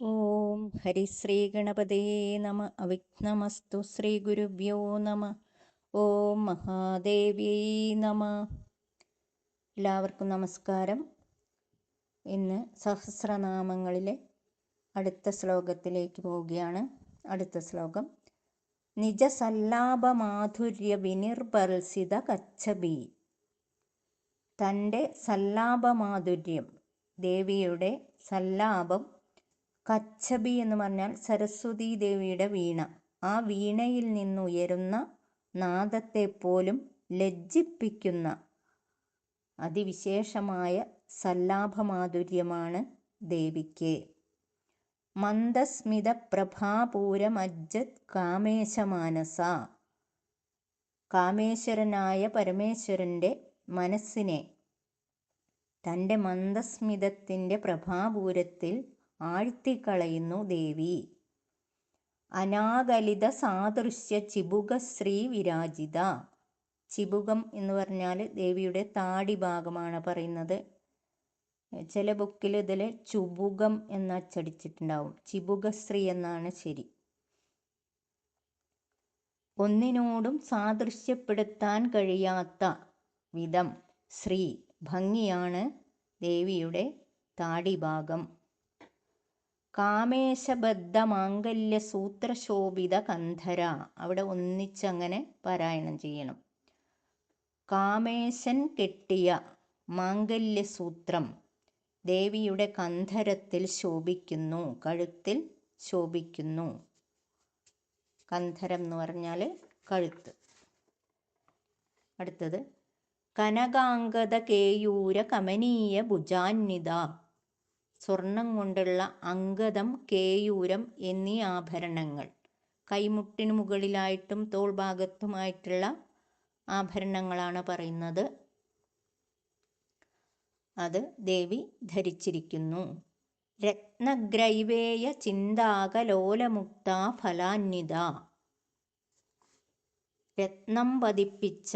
ഓം ഹരിശ്രീ ഗണപതേ നമ. അവിഘ്നമസ്തു ശ്രീ ഗുരുഭ്യോ നമ. ഓം മഹാദേവ്യൈ നമ. എല്ലാവർക്കും നമസ്കാരം. ഇന്ന് സഹസ്രനാമങ്ങളിലെ അടുത്ത ശ്ലോകത്തിലേക്ക് പോവുകയാണ്. അടുത്ത ശ്ലോകം. നിജസല്ലാപമാധുര്യ വിനിർബൽസിത കച്ചബി തന്റെ സല്ലാപമാധുര്യം ദേവിയുടെ സല്ലാപം കച്ചബി എന്ന് പറഞ്ഞാൽ സരസ്വതീ ദേവിയുടെ വീണ. ആ വീണയിൽ നിന്നുയരുന്ന നാദത്തെ പോലും ലജ്ജിപ്പിക്കുന്ന അതിവിശേഷമായ സല്ലാഭമാധുര്യമാണ് ദേവിക്ക്. മന്ദസ്മിത പ്രഭാപൂരമജ്ജത് കാമേശമാനസ. കാമേശ്വരനായ പരമേശ്വരന്റെ മനസ്സിനെ തന്റെ മന്ദസ്മിതത്തിന്റെ പ്രഭാപൂരത്തിൽ ആഴ്ത്തിക്കളയുന്നു ദേവി. അനാകലിത സാദൃശ്യ ചിബുക ശ്രീ വിരാജിത. ചിബുകം എന്ന് പറഞ്ഞാൽ ദേവിയുടെ താടി ഭാഗമാണ് പറയുന്നത്. ചില ബുക്കിൽ ഇതിൽ ചുബുകം എന്ന് അച്ചടിച്ചിട്ടുണ്ടാവും. ചിബുകശ്രീ എന്നാണ് ശരി. ഒന്നിനോടും സാദൃശ്യപ്പെടുത്താൻ കഴിയാത്ത വിധം ശ്രീ ഭംഗിയാണ് ദേവിയുടെ താടിഭാഗം കാമേശബദ്ധ മാംഗല്യ സൂത്രശോഭിത കന്ധര അവിടെ ഒന്നിച്ചങ്ങനെ പാരായണം ചെയ്യണം. കാമേശൻ കെട്ടിയ മാംഗല്യ സൂത്രം ദേവിയുടെ കന്ധരത്തിൽ ശോഭിക്കുന്നു കഴുത്തിൽ ശോഭിക്കുന്നു. കന്ധരം എന്ന് പറഞ്ഞാൽ കഴുത്ത്. അടുത്തത് കനകാംഗത കേയൂര കമനീയ ഭുജാന്വിത സ്വർണം കൊണ്ടുള്ള അങ്കദം കേയൂരം എന്നീ ആഭരണങ്ങൾ. കൈമുട്ടിന് മുകളിലായിട്ടും തോൾ ഭാഗത്തുമായിട്ടുള്ള ആഭരണങ്ങളാണ് പറയുന്നത്. അത് ദേവി ധരിച്ചിരിക്കുന്നു. രത്നഗ്രൈവേയ ചിന്താകലോലമുക്ത ഫലാന്വിത. രത്നം പതിപ്പിച്ച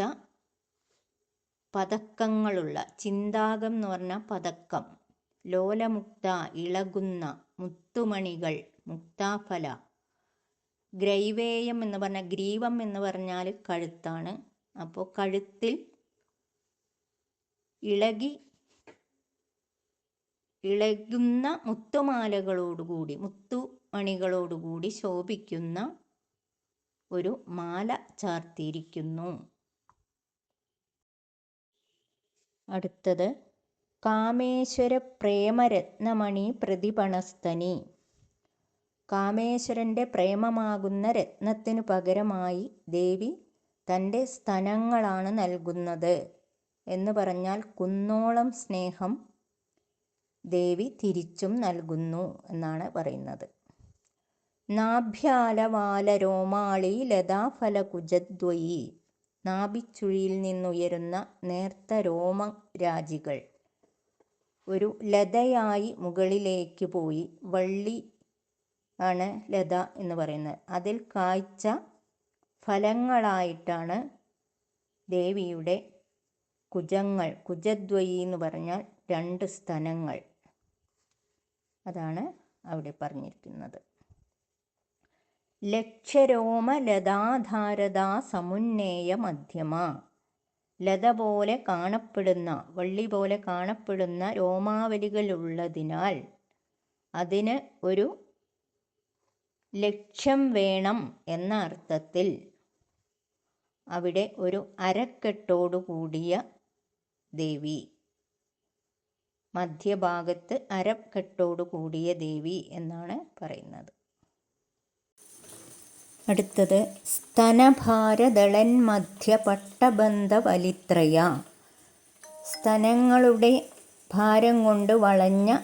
പതക്കങ്ങളുള്ള ചിന്താകം എന്ന് പറഞ്ഞ പതക്കം. ലോലമുക്ത ഇളകുന്ന മുത്തുമണികൾ മുക്താഫല. ഗ്രൈവേയം എന്ന് പറഞ്ഞാൽ ഗ്രീവം എന്ന് പറഞ്ഞാൽ കഴുത്താണ്. അപ്പോൾ കഴുത്തിൽ ഇളകി ഇളകുന്ന മുത്തുമാലകളോടുകൂടി മുത്തുമണികളോടുകൂടി ശോഭിക്കുന്ന ഒരു മാല ചാർത്തിയിരിക്കുന്നു. അടുത്തത് കാമേശ്വര പ്രേമരത്നമണി പ്രതിപണസ്തനി കാമേശ്വരന്റെ പ്രേമമാകുന്ന രത്നത്തിനു പകരമായി ദേവി തന്റെ സ്തനങ്ങളാണ് നൽകുന്നത് എന്ന് പറഞ്ഞാൽ കുന്നോളം സ്നേഹം ദേവി തിരിച്ചും നൽകുന്നു എന്നാണ് പറയുന്നത്. നാഭ്യാലവാല രോമാളി ലതാഫലകുജദ്വയി നാഭിച്ചുഴിയിൽ നിന്നുയരുന്ന നേർത്ത രോമരാജികൾ. ഒരു ലതയായി മുകളിലേക്ക് പോയി. വള്ളി ആണ് ലത എന്ന് പറയുന്നത്. അതിൽ കായ്ച്ച ഫലങ്ങളായിട്ടാണ് ദേവിയുടെ കുജങ്ങൾ കുജദ്വയി എന്ന് പറഞ്ഞാൽ രണ്ട് സ്തനങ്ങൾ അതാണ് അവിടെ പറഞ്ഞിരിക്കുന്നത്. ലക്ഷരോമ ലതാധാരതാ സമുന്നേയ മധ്യമ. ലത പോലെ കാണപ്പെടുന്ന വള്ളി പോലെ കാണപ്പെടുന്ന രോമാവലികളുള്ളതിനാൽ അതിന് ഒരു ലക്ഷ്യം വേണം എന്ന അർത്ഥത്തിൽ അവിടെ ഒരു അരക്കെട്ടോടു കൂടിയ ദേവി. മധ്യഭാഗത്ത് അരക്കെട്ടോടു കൂടിയ ദേവി എന്നാണ് പറയുന്നത്. അടുത്തത് സ്തനഭാരദളൻ മധ്യ പട്ടബന്ധ വലിത്രയ സ്തനങ്ങളുടെ ഭാരം കൊണ്ട് വളഞ്ഞ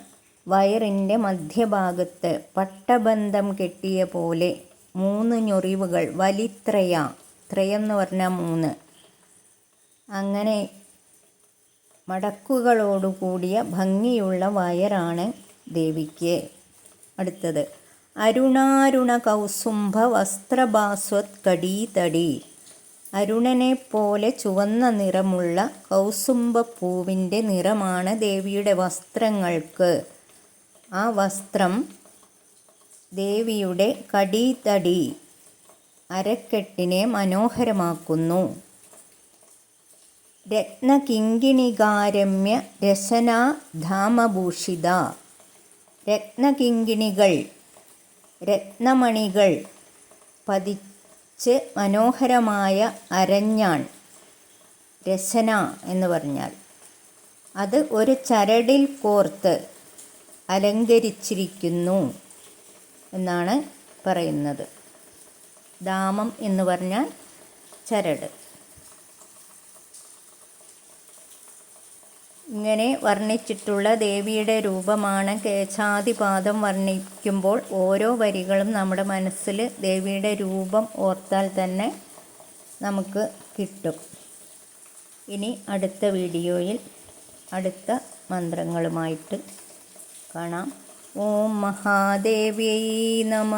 വയറിന്റെ മധ്യഭാഗത്ത് പട്ടബന്ധം കെട്ടിയ പോലെ മൂന്ന് ഞൊറിവുകൾ വലിത്രയ ത്രയം എന്ന് പറഞ്ഞാൽ മൂന്ന്. അങ്ങനെ മടക്കുകളോടുകൂടിയ ഭംഗിയുള്ള വയറാണ് ദേവിക്ക്. അടുത്തത് അരുണാരുണ കൗസുംഭ വസ്ത്രഭാസ്വത് കടീതടി അരുണനെ പോലെ ചുവന്ന നിറമുള്ള കൗസുംഭപ്പൂവിന്റെ നിറമാണ് ദേവിയുടെ വസ്ത്രങ്ങൾക്ക്. ആ വസ്ത്രം ദേവിയുടെ കടീതടി അരക്കെട്ടിനെ മനോഹരമാക്കുന്നു. രത്നകിങ്കിണികാരമ്യ രസനാ ധാമഭൂഷിത. രത്നകിങ്കിണികൾ രത്നമണികൾ പതിച്ച് മനോഹരമായ അരഞ്ഞാൺ രസന എന്ന് പറഞ്ഞാൽ. അത് ഒരു ചരടിൽ കോർത്ത് അലങ്കരിച്ചിരിക്കുന്നു എന്നാണ് പറയുന്നത്. ദാമം എന്ന് പറഞ്ഞാൽ ചരട്. ഇങ്ങനെ വർണിച്ചിട്ടുള്ള ദേവിയുടെ രൂപമാണ് കേശാതിപാദം വർണിക്കുമ്പോൾ ഓരോ വരികളും നമ്മുടെ മനസ്സിൽ ദേവിയുടെ രൂപം ഓർത്താൽ തന്നെ നമുക്ക് കിട്ടും. ഇനി അടുത്ത വീഡിയോയിൽ അടുത്ത മന്ത്രങ്ങളുമായിട്ട് കാണാം. ഓം മഹാദേവ്യൈ നമ.